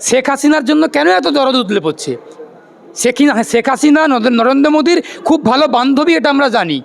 শেখ হাসিনার জন্য কেন এত দরদ উতলে পড়ছে? শেখ শেখ হাসিনা নরেন্দ্র- নরেন্দ্র মোদীর খুব ভালো বান্ধবী, এটা আমরা জানি।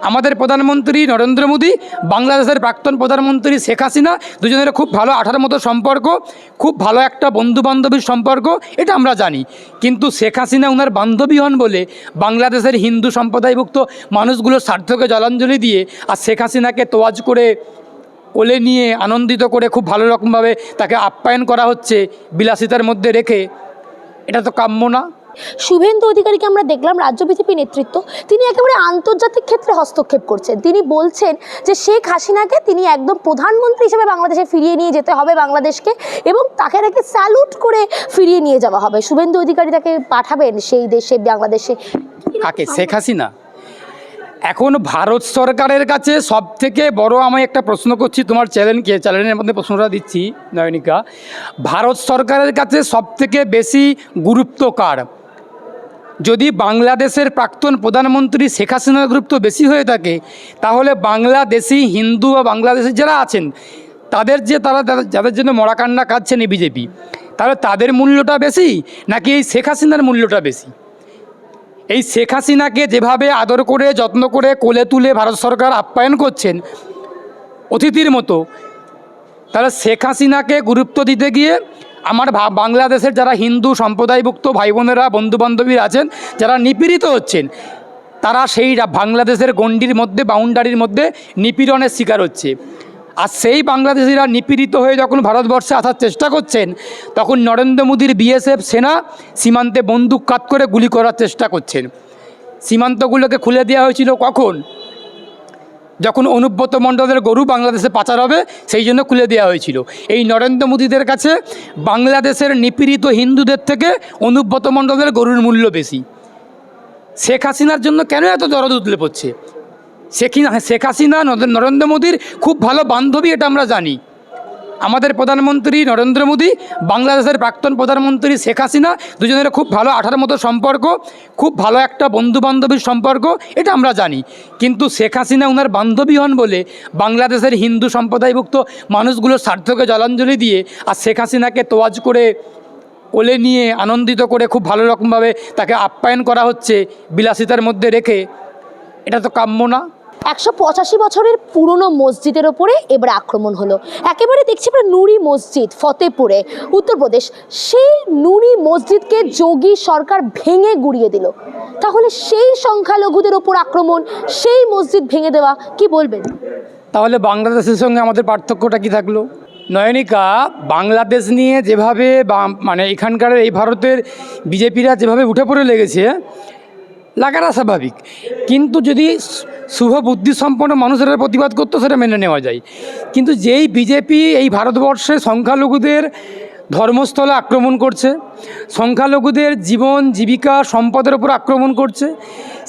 আমাদের প্রধানমন্ত্রী নরেন্দ্র মোদী, বাংলাদেশের প্রাক্তন প্রধানমন্ত্রী শেখ হাসিনা, দুজনের খুব ভালো আঠার মতো সম্পর্ক, খুব ভালো একটা বন্ধু বান্ধবীর সম্পর্ক, এটা আমরা জানি। কিন্তু শেখ হাসিনা ওনার বান্ধবী হন বলে বাংলাদেশের হিন্দু সম্প্রদায়ভুক্ত মানুষগুলোর স্বার্থকে জলাঞ্জলি দিয়ে আর শেখ হাসিনাকে তোয়াজ করে কোলে নিয়ে আনন্দিত করে খুব ভালো রকমভাবে তাকে আপ্যায়ন করা হচ্ছে বিলাসিতার মধ্যে রেখে এটা তো কাম্য না। শুভেন্দু অধিকারীকে আমরা দেখলাম রাজ্য বিজেপি নেতৃত্ব তিনি একেবারে আন্তর্জাতিক ক্ষেত্রে হস্তক্ষেপ করছেন। তিনি বলছেন যে শেখ হাসিনাকে তিনি একদম প্রধানমন্ত্রী হিসেবে বাংলাদেশে ফিরিয়ে নিয়ে যেতে হবে বাংলাদেশকে এবং তাকে নাকি স্যালুট করে ফিরিয়ে নিয়ে যাওয়া হবে। শুভেন্দু অধিকারী তাকে পাঠাবেন সেই দেশে বাংলাদেশে। কাকে? শেখ হাসিনা? এখন ভারত সরকারের কাছে সব থেকে বড় আমি একটা প্রশ্ন করছি, তোমার চ্যানেলকে চ্যানেলের মধ্যে প্রশ্নটা দিচ্ছি, নয়নিকা। ভারত সরকারের কাছে সব থেকে বেশি গুরুত্ব কার? যদি বাংলাদেশের প্রাক্তন প্রধানমন্ত্রী শেখ হাসিনার গুরুত্ব বেশি হয়ে থাকে, তাহলে বাংলাদেশি হিন্দু বা বাংলাদেশি যারা আছেন, তাদের যে তারা যাদের জন্য মরাকান্না কাঁদছেন এই বিজেপি, তাহলে তাদের মূল্যটা বেশি নাকি এই শেখ হাসিনার মূল্যটা বেশি? এই শেখ হাসিনাকে যেভাবে আদর করে, যত্ন করে কোলে তুলে ভারত সরকার আপ্যায়ন করছেন অতিথির মতো, তাহলে শেখ হাসিনাকে গুরুত্ব দিতে গিয়ে আমার বাংলাদেশের যারা হিন্দু সম্প্রদায়ভুক্ত ভাই বোনেরা বন্ধুবান্ধবীরা আছেন, যারা নিপীড়িত হচ্ছেন, তারা সেই বাংলাদেশের গণ্ডির মধ্যে, বাউন্ডারির মধ্যে নিপীড়নের শিকার হচ্ছে। আর সেই বাংলাদেশিরা নিপীড়িত হয়ে যখন ভারতবর্ষে আসার চেষ্টা করছেন, তখন নরেন্দ্র মোদীর বিএসএফ সেনা সীমান্তে বন্দুক কাত করে গুলি করার চেষ্টা করছেন। সীমান্তগুলোকে খুলে দেওয়া হয়েছিল কখন? যখন অনুব্রত মণ্ডলের গরু বাংলাদেশে পাচার হবে, সেই জন্য খুলে দেওয়া হয়েছিল। এই নরেন্দ্র মোদীদের কাছে বাংলাদেশের নিপীড়িত হিন্দুদের থেকে অনুব্রত মণ্ডলের গরুর মূল্য বেশি। শেখ হাসিনার জন্য কেন এত দরদ উতলে পড়ছে? শেখ শেখ হাসিনা নরেন্দ্র- মোদীর খুব ভালো বান্ধবী, এটা আমরা জানি। আমাদের প্রধানমন্ত্রী নরেন্দ্র মোদী, বাংলাদেশের প্রাক্তন প্রধানমন্ত্রী শেখ হাসিনা, দুজনের খুব ভালো আঠার মতো সম্পর্ক, খুব ভালো একটা বন্ধু বান্ধবীর সম্পর্ক, এটা আমরা জানি। কিন্তু শেখ হাসিনা ওনার বান্ধবী হন বলে বাংলাদেশের হিন্দু সম্প্রদায়ভুক্ত মানুষগুলোর স্বার্থকে জলাঞ্জলি দিয়ে আর শেখ হাসিনাকে তোয়াজ করে, কোলে নিয়ে আনন্দিত করে খুব ভালো রকমভাবে তাকে আপ্যায়ন করা হচ্ছে, বিলাসিতার মধ্যে রেখে, এটা তো কাম্য না। একশো পঁচাশি বছরের পুরনো মসজিদের ওপরে এবার আক্রমণ হলো। একেবারে দেখছি আমরা নুরি মসজিদ ফতেপুরে উত্তরপ্রদেশ, সেই নুরি মসজিদকে যোগী সরকার ভেঙে গুড়িয়ে দিল। তাহলে সেই সংখ্যালঘুদের ওপর আক্রমণ, সেই মসজিদ ভেঙে দেওয়া, কি বলবেন? তাহলে বাংলাদেশের সঙ্গে আমাদের পার্থক্যটা কি থাকল? নয়নিকা, বাংলাদেশ নিয়ে যেভাবে মানে এখানকার এই ভারতের বিজেপিরা যেভাবে উঠে পড়ে লেগেছে লাগাটা স্বাভাবিক। কিন্তু যদি শুভ বুদ্ধিসম্পন্ন মানুষেরা প্রতিবাদ করতো, সেটা মেনে নেওয়া যায়। কিন্তু যেই বিজেপি এই ভারতবর্ষে সংখ্যালঘুদের ধর্মস্থলে আক্রমণ করছে, সংখ্যালঘুদের জীবন, জীবিকা, সম্পদের উপর আক্রমণ করছে,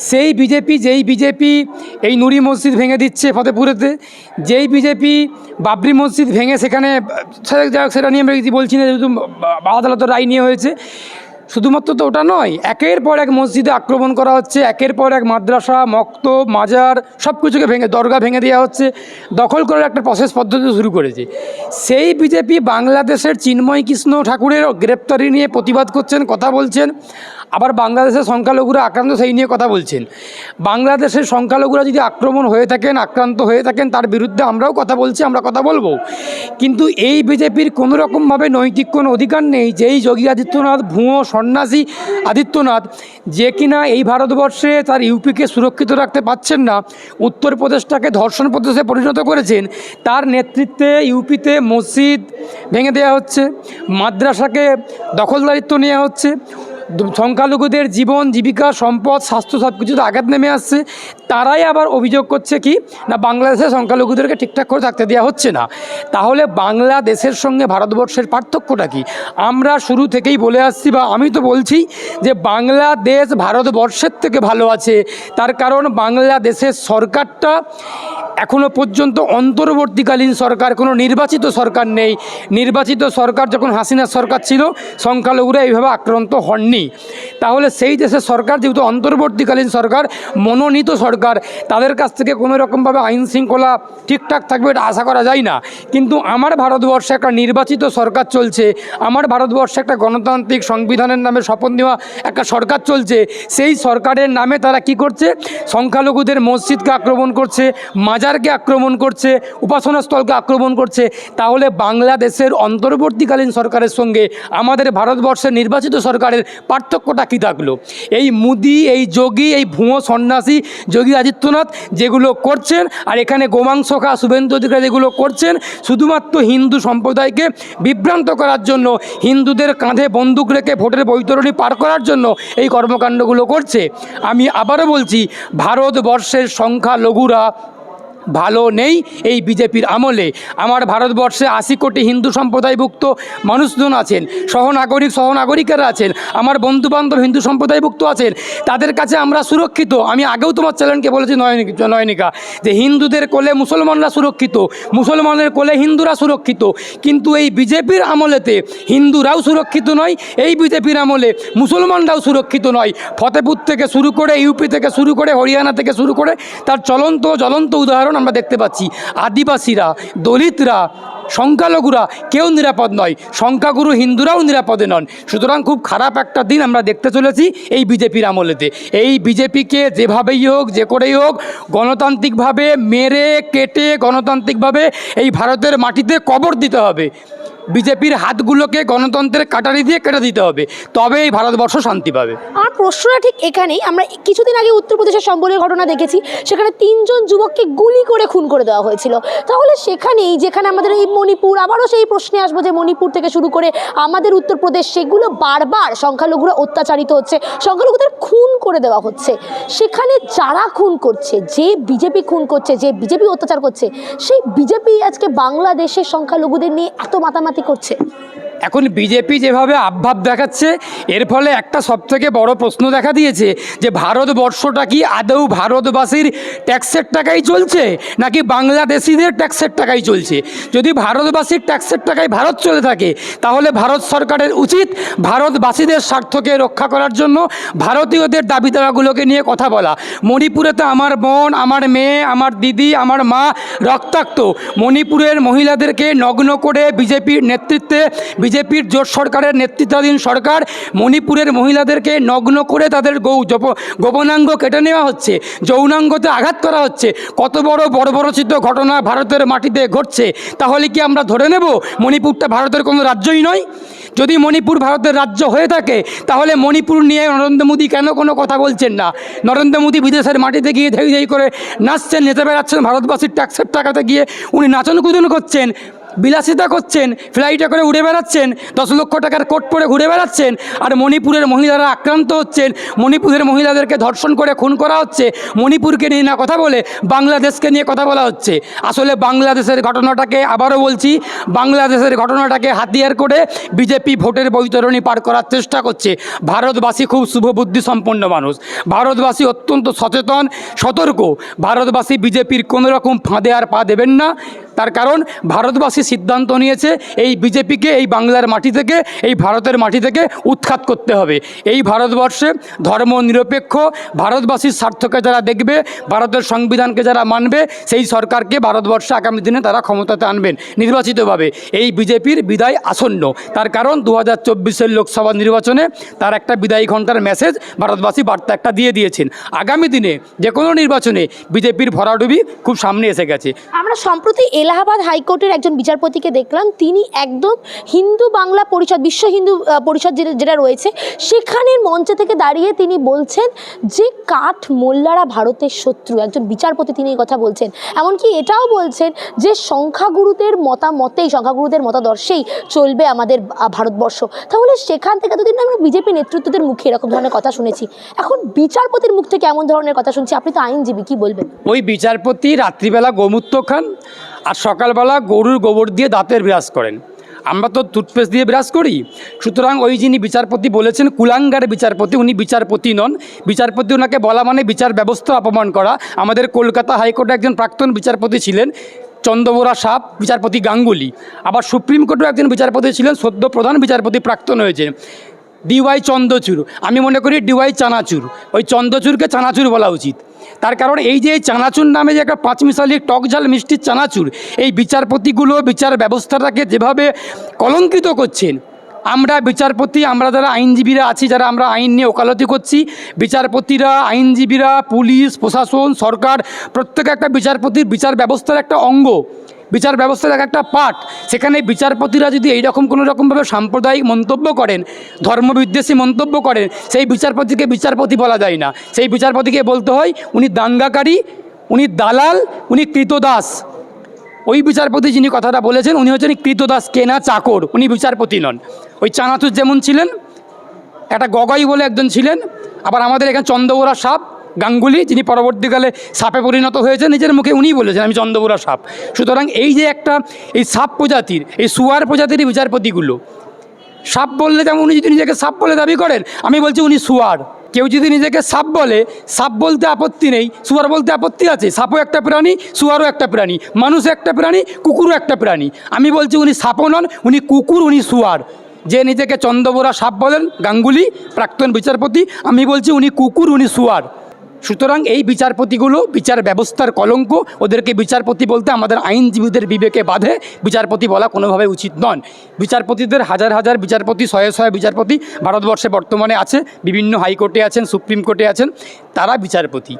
সেই বিজেপি, যেই বিজেপি এই নুরি মসজিদ ভেঙে দিচ্ছে ফতেপুরেতে, যেই বিজেপি বাবরি মসজিদ ভেঙে সেখানে সেটা নিয়ে আমরা বলছি না, যেহেতু আদালতের রায় নিয়ে হয়েছে শুধুমাত্র তো ওটা নয়, একের পর এক মসজিদে আক্রমণ করা হচ্ছে, একের পর এক মাদ্রাসা মক্ত মাজার সব কিছুকে ভেঙে, দরগা ভেঙে দেওয়া হচ্ছে, দখল করার একটা প্রসেস পদ্ধতি শুরু করেছে। সেই বিজেপি বাংলাদেশের চিন্ময় কৃষ্ণ ঠাকুরের গ্রেপ্তারি নিয়ে প্রতিবাদ করছেন, কথা বলছেন। আবার বাংলাদেশের সংখ্যালঘুরা আক্রান্ত সেই নিয়ে কথা বলছেন। বাংলাদেশের সংখ্যালঘুরা যদি আক্রমণ হয়ে থাকেন, আক্রান্ত হয়ে থাকেন, তার বিরুদ্ধে আমরাও কথা বলছি, আমরা কথা বলব। কিন্তু এই বিজেপির কোনো রকমভাবে নৈতিক কোনো অধিকার নেই যেই যোগী আদিত্যনাথ, ভুয়ো সন্ন্যাসী আদিত্যনাথ, যে কিনা এই ভারতবর্ষে তার ইউপিকে সুরক্ষিত রাখতে পারছেন না, উত্তরপ্রদেশটাকে ধর্ষণ প্রদেশে পরিণত করেছেন, তার নেতৃত্বে ইউপিতে মসজিদ ভেঙে দেওয়া হচ্ছে, মাদ্রাসাকে দখলদারিত্ব নেওয়া হচ্ছে সংখ্যালঘুদের জীবন, জীবিকা, সম্পদ, স্বাস্থ্য সব কিছুতে আঘাত নেমে আসছে। তারাই আবার অভিযোগ করছে কি, না বাংলাদেশের সংখ্যালঘুদেরকে ঠিকঠাক করে থাকতে দেওয়া হচ্ছে না। তাহলে বাংলাদেশের সঙ্গে ভারতবর্ষের পার্থক্যটা কি? আমরা শুরু থেকেই বলে আসছি বা আমি তো বলছি যে বাংলাদেশ ভারতবর্ষের থেকে ভালো আছে। তার কারণ বাংলাদেশের সরকারটা এখনও পর্যন্ত অন্তর্বর্তীকালীন সরকার, কোনো নির্বাচিত সরকার নেই। নির্বাচিত সরকার যখন হাসিনার সরকার ছিল, সংখ্যালঘুরা এইভাবে আক্রান্ত হননি। তাহলে সেই দেশের সরকার যেহেতু অন্তর্বর্তীকালীন সরকার, মনোনীত সরকার, তাদের কাছ থেকে কোনো রকমভাবে আইন শৃঙ্খলা ঠিকঠাক থাকবে এটা আশা করা যায় না। কিন্তু আমার ভারতবর্ষে একটা নির্বাচিত সরকার চলছে, আমার ভারতবর্ষে একটা গণতান্ত্রিক সংবিধানের নামে শপথ নেওয়া একটা সরকার চলছে, সেই সরকারের নামে তারা কি করছে? সংখ্যালঘুদের মসজিদকে আক্রমণ করছে মাজারকে আক্রমণ করছে উপাসনা স্থলকে আক্রমণ করছে, তাহলে বাংলাদেশের অন্তর্বর্তীকালীন সরকারের সঙ্গে আমাদের ভারতবর্ষের নির্বাচিত সরকারের পার্থক্যটা কী থাকল? এই মুদি, এই যোগী, এই ভুঁয়ো সন্ন্যাসী যোগী আদিত্যনাথ যেগুলো করছেন আর এখানে গোমাংস খা শুভেন্দু অধিকারী যেগুলো করছেন, শুধুমাত্র হিন্দু সম্প্রদায়কে বিভ্রান্ত করার জন্য, হিন্দুদের কাঁধে বন্দুক রেখে ভোটের বৈতরণী পার করার জন্য এই কর্মকাণ্ডগুলো করছে। আমি আবারও বলছি, ভারতবর্ষের সংখ্যালঘুরা ভালো নেই এই বিজেপির আমলে। আমার ভারতবর্ষে আশি কোটি হিন্দু সম্প্রদায়ভুক্ত মানুষজন আছেন, সহনাগরিক, সহনাগরিকেরা আছেন, আমার বন্ধুবান্ধব হিন্দু সম্প্রদায়ভুক্ত আছেন, তাদের কাছে আমরা সুরক্ষিত। আমি আগেও তোমার চ্যানেলকে বলেছি নয়নিক নয়নিকা, যে হিন্দুদের কোলে মুসলমানরা সুরক্ষিত, মুসলমানের কোলে হিন্দুরা সুরক্ষিত। কিন্তু এই বিজেপির আমলেতে হিন্দুরাও সুরক্ষিত নয়, এই বিজেপির আমলে মুসলমানরাও সুরক্ষিত নয়। ফতেপুর থেকে শুরু করে ইউপি থেকে শুরু করে হরিয়ানা থেকে শুরু করে তার চলন্ত জ্বলন্ত উদাহরণ আমরা দেখতে পাচ্ছি। আদিবাসীরা, দলিতরা, সংখ্যালঘুরা কেউ নিরাপদ নয়। সংখ্যাগুরু হিন্দুরাও নিরাপদে নন। সুতরাং খুব খারাপ একটা দিন আমরা দেখতে চলেছি এই বিজেপির আমলেতে। এই বিজেপিকে যেভাবেই হোক, যে করেই হোক, গণতান্ত্রিকভাবে মেরে, কেটে গণতান্ত্রিকভাবে এই ভারতের মাটিতে কবর দিতে হবে। বিজেপির হাতগুলোকে গণতন্ত্রের কাটারি দিয়ে কেটে দিতে হবে। তবে এই ভারতবর্ষ শান্তি পাবে। আমার প্রশ্নটা ঠিক এখানেই। আমরা কিছুদিন আগে উত্তরপ্রদেশের সম্বলের ঘটনা দেখেছি। সেখানে তিনজন যুবককে গুলি করে খুন করে দেওয়া হয়েছিল। তাহলে সেখানেই যেখানে আমাদের এই মণিপুর, আবারও সেই প্রশ্নে আসব যে মণিপুর থেকে শুরু করে আমাদের উত্তরপ্রদেশ সেগুলো বারবার সংখ্যালঘুরা অত্যাচারিত হচ্ছে। সংখ্যালঘুদের খুন করে দেওয়া হচ্ছে। সেখানে যারা খুন করছে, যে বিজেপি খুন করছে, যে বিজেপি অত্যাচার করছে, সেই বিজেপি আজকে বাংলাদেশের সংখ্যালঘুদের নিয়ে এত মাতামাতি করছে। এখন বিজেপি যেভাবে আবভাব দেখাচ্ছে, এর ফলে একটা সবথেকে বড় প্রশ্ন দেখা দিয়েছে যে ভারতবর্ষটা কি আদৌ ভারতবাসীর ট্যাক্সের টাকাই চলছে নাকি বাংলাদেশিদের ট্যাক্সের টাকাই চলছে? যদি ভারতবাসীর ট্যাক্সের টাকায় ভারত চলে থাকে, তাহলে ভারত সরকারের উচিত ভারতবাসীদের স্বার্থকে রক্ষা করার জন্য ভারতীয়দের দাবি দাওয়াগুলোকে নিয়ে কথা বলা। মণিপুরে তো আমার বোন, আমার মেয়ে, আমার দিদি, আমার মা রক্তাক্ত। মণিপুরের মহিলাদেরকে নগ্ন করে বিজেপির নেতৃত্বে বিজেপির জোট সরকারের নেতৃত্বাধীন সরকার মণিপুরের মহিলাদেরকে নগ্ন করে তাদের গৌ গোপনাঙ্গ কেটে নেওয়া হচ্ছে, যৌনাঙ্গতে আঘাত করা হচ্ছে। কত বড় বর্বরচিত ঘটনা ভারতের মাটিতে ঘটছে, তাহলে কি আমরা ধরে নেব মণিপুরটা ভারতের কোনো রাজ্যই নয়? যদি মণিপুর ভারতের রাজ্য হয়ে থাকে, তাহলে মণিপুর নিয়ে নরেন্দ্র মোদী কেন কোনো কথা বলছেন না? নরেন্দ্র মোদী বিদেশের মাটিতে গিয়ে ধেই ধেই করে নাচছেন, নেচে বেড়াচ্ছেন, ভারতবাসীর ট্যাক্সের টাকাতে গিয়ে উনি নাচন কুদন করছেন। বিলাসিতা করছেন ফ্লাইটে করে উড়ে বেড়াচ্ছেন, দশ লক্ষ টাকার কোট পরে ঘুরে বেড়াচ্ছেন, আর মণিপুরের মহিলারা আক্রান্ত হচ্ছেন, মণিপুরের মহিলাদেরকে ধর্ষণ করে খুন করা হচ্ছে, মণিপুরকে নিয়ে না কথা বলে বাংলাদেশকে নিয়ে কথা বলা হচ্ছে। আসলে বাংলাদেশের ঘটনাটাকে আবারও বলছি, বাংলাদেশের ঘটনাটাকে হাতিয়ার করে বিজেপি ভোটের বৈতরণী পার করার চেষ্টা করছে। ভারতবাসী খুব শুভবুদ্ধি সম্পন্ন মানুষ। ভারতবাসী অত্যন্ত সচেতন, সতর্ক। ভারতবাসী বিজেপির কোনোরকম ফাঁদে আর পা দেবেন না। তার কারণ ভারতবাসী সিদ্ধান্ত নিয়েছে এই বিজেপিকে, এই বাংলার মাটি থেকে, এই ভারতের মাটি থেকে উৎখাত করতে হবে। এই ভারতবর্ষে ধর্ম নিরপেক্ষ, ভারতবাসীর স্বার্থকে যারা দেখবে, ভারতের সংবিধানকে যারা মানবে, সেই সরকারকে ভারতবর্ষে আগামী দিনে তারা ক্ষমতাতে আনবেন নির্বাচিতভাবে। এই বিজেপির বিদায় আসন্ন। তার কারণ দু হাজার লোকসভা নির্বাচনে তার একটা বিদায়ী ঘণ্টার মেসেজ ভারতবাসী বার্তা একটা দিয়ে দিয়েছেন। আগামী দিনে যে কোনো নির্বাচনে বিজেপির ভরাডুবি খুব সামনে এসে গেছে। আমরা সম্প্রতি এলাহাবাদ হাইকোর্টের একজন বিচারপতিকে দেখলাম। তিনি একদম হিন্দু বাংলা পরিষদ, বিশ্ব হিন্দু পরিষদ যেটা- যেটা রয়েছে, সেখানের মঞ্চে থেকে দাঁড়িয়ে তিনি বলছেন যে কাঠ মোল্লারা ভারতের শত্রু। একজন বিচারপতি তিনি এই কথা বলছেন। এমনকি এটাও বলছেন যে সংখ্যাগুরুদের মতামতেই, সংখ্যাগুরুদের মতাদর্শেই চলবে আমাদের ভারতবর্ষ। তাহলে সেখান থেকে এতদিন আমরা বিজেপি নেতৃত্বদের মুখে এরকম ধরনের কথা শুনেছি। এখন বিচারপতির মুখ থেকে এমন ধরনের কথা শুনছি। আপনি তো আইনজীবী, কি বলবেন? ওই বিচারপতি রাত্রিবেলা গোমূত্র খান আর সকালবেলা গরুর গোবর দিয়ে দাঁতের বিরাজ করেন। আমরা তো টুথপেস্ট দিয়ে ব্রাশ করি। সুতরাং ওই যিনি বিচারপতি বলেছেন, কুলাঙ্গার বিচারপতি, উনি বিচারপতি নন। বিচারপতি ওনাকে বলা মানে বিচার ব্যবস্থা অপমান করা। আমাদের কলকাতা হাইকোর্টে একজন প্রাক্তন বিচারপতি ছিলেন চন্দ্রবোরা সাপ, বিচারপতি গাঙ্গুলি। আবার সুপ্রিম কোর্টেও একজন বিচারপতি ছিলেন, সদ্য প্রধান বিচারপতি প্রাক্তন হয়েছে ডিওয়াই চন্দ্রচূড়। আমি মনে করি ডিওয়াই চানাচুর ওই চন্দ্রচূড়কে চানাচুর বলা উচিত। তার কারণ এই যে চানাচুর নামে যে একটা পাঁচমিশালি টকঝাল মিষ্টি মিষ্টির চানাচুর, এই বিচারপতিগুলো বিচার ব্যবস্থাটাকে যেভাবে কলঙ্কিত করছেন, আমরা বিচারপতি, আমরা যারা আইনজীবীরা আছি, যারা আমরা আইন নিয়ে ওকালতি করছি, বিচারপতিরা, আইনজীবীরা, পুলিশ, প্রশাসন, সরকার, প্রত্যেক একটা বিচারপতির বিচার ব্যবস্থার একটা অঙ্গ। বিচার ব্যবস্থার এক একটা পার্ট সেখানে বিচারপতিরা যদি এইরকম কোনো রকমভাবে সাম্প্রদায়িক মন্তব্য করেন, ধর্মবিদ্বেষী মন্তব্য করেন, সেই বিচারপতিকে বিচারপতি বলা যায় না। সেই বিচারপতিকে বলতে হয়, উনি দাঙ্গাকারী, উনি দালাল, উনি কৃতদাস। ওই বিচারপতি যিনি কথাটা বলেছেন, উনি হচ্ছেন কৃতদাস কেনা চাকর। উনি বিচারপতি নন। ওই চানাচুর যেমন ছিলেন, একটা গগাই বলে একজন ছিলেন, আবার আমাদের এখানে চন্দ্রবোরা সাপ গাঙ্গুলি, যিনি পরবর্তীকালে সাপে পরিণত হয়েছে, নিজের মুখে উনিই বলেছেন, আমি চন্দ্রবোরা সাপ। সুতরাং এই যে একটা এই সাপ প্রজাতির, এই সুয়ার প্রজাতির বিচারপতিগুলো, সাপ বললে যেমন উনি যদি নিজেকে সাপ বলে দাবি করেন, আমি বলছি উনি সুয়ার। কেউ যদি নিজেকে সাপ বলে, সাপ বলতে আপত্তি নেই, সুয়ার বলতে আপত্তি আছে, সাপও একটা প্রাণী, সুয়ারও একটা প্রাণী, মানুষ একটা প্রাণী, কুকুরও একটা প্রাণী। আমি বলছি উনি সাপও নন, উনি কুকুর, উনি সুয়ার। যে নিজেকে চন্দ্রবোরা সাপ বলেন, গাঙ্গুলি, প্রাক্তন বিচারপতি, আমি বলছি উনি কুকুর, উনি সুয়ার। সুতরাং এই বিচারপতিগুলো বিচার ব্যবস্থার কলঙ্ক, ওদেরকে বিচারপতি বলতে আমাদের আইনজীবীদের বিবেকে বাধে, বিচারপতি বলা কোনোভাবে উচিত নন। বিচারপতিদের হাজার হাজার বিচারপতি, শয়ে শয়ে বিচারপতি ভারতবর্ষে বর্তমানে আছে, বিভিন্ন হাইকোর্টে আছেন, সুপ্রিম কোর্টে আছেন, তারা বিচারপতি।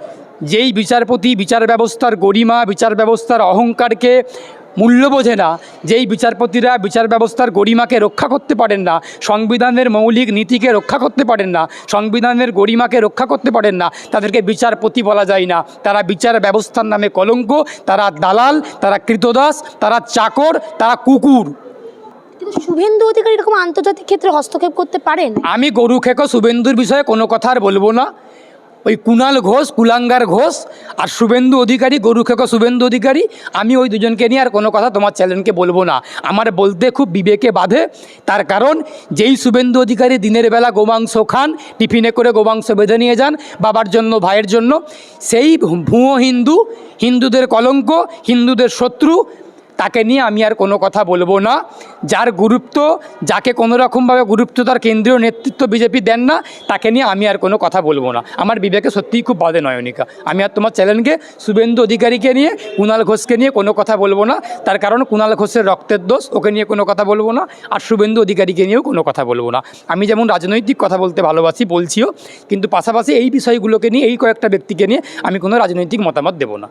যেই বিচারপতি বিচার ব্যবস্থার গরিমা, বিচার ব্যবস্থার অহংকারকে মূল্য বোঝে না। যেই বিচারপতিরা বিচার ব্যবস্থার গরিমাকে রক্ষা করতে পারেন না সংবিধানের মৌলিক নীতিকে রক্ষা করতে পারেন না সংবিধানের গরিমাকে রক্ষা করতে পারেন না তাদেরকে বিচারপতি বলা যায় না। তারা বিচার ব্যবস্থার নামে কলঙ্ক তারা দালাল তারা কৃতদাস তারা চাকর তারা কুকুর। কিন্তু শুভেন্দু অধিকারী এরকম আন্তর্জাতিক ক্ষেত্রে হস্তক্ষেপ করতে পারেন? আমি গরু খেকো শুভেন্দুর বিষয়ে কোনো কথা আর বলব না। ওই কুণাল ঘোষ, কুলাঙ্গার ঘোষ আর শুভেন্দু অধিকারী গরু খেকো শুভেন্দু অধিকারী, আমি ওই দুজনকে নিয়ে আর কোনো কথা তোমার চ্যানেলকে বলব না। আমার বলতে খুব বিবেকে বাধে, তার কারণ যেই শুভেন্দু অধিকারী দিনের বেলা গোমাংস খান, টিফিনে করে গোমাংস বেঁধে নিয়ে যান বাবার জন্য, ভাইয়ের জন্য, সেই ভুয়ো হিন্দু, হিন্দুদের কলঙ্ক, হিন্দুদের শত্রু তাকে নিয়ে আমি আর কোনো কথা বলব না। যার গুরুত্ব, যাকে কোনো রকমভাবে গুরুত্ব তার কেন্দ্রীয় নেতৃত্ব বিজেপি দেন না, তাকে নিয়ে আমি আর কোনো কথা বলব না। আমার বিবেকে সত্যিই খুব বাদে নয়নিকা। আমি আর তোমার চ্যানেলকে, শুভেন্দু অধিকারীকে নিয়ে কুণাল ঘোষকে নিয়ে কোনো কথা বলব না। তার কারণ কুণাল ঘোষের রক্তের দোষ, ওকে নিয়ে কোনো কথা বলব না। আর শুভেন্দু অধিকারীকে নিয়েও কোনো কথা বলব না। আমি যেমন রাজনৈতিক কথা বলতে ভালোবাসি, বলছিও, কিন্তু পাশাপাশি এই বিষয়গুলোকে নিয়ে, এই কয়েকটা ব্যক্তিকে নিয়ে আমি কোনো রাজনৈতিক মতামত দেবো না।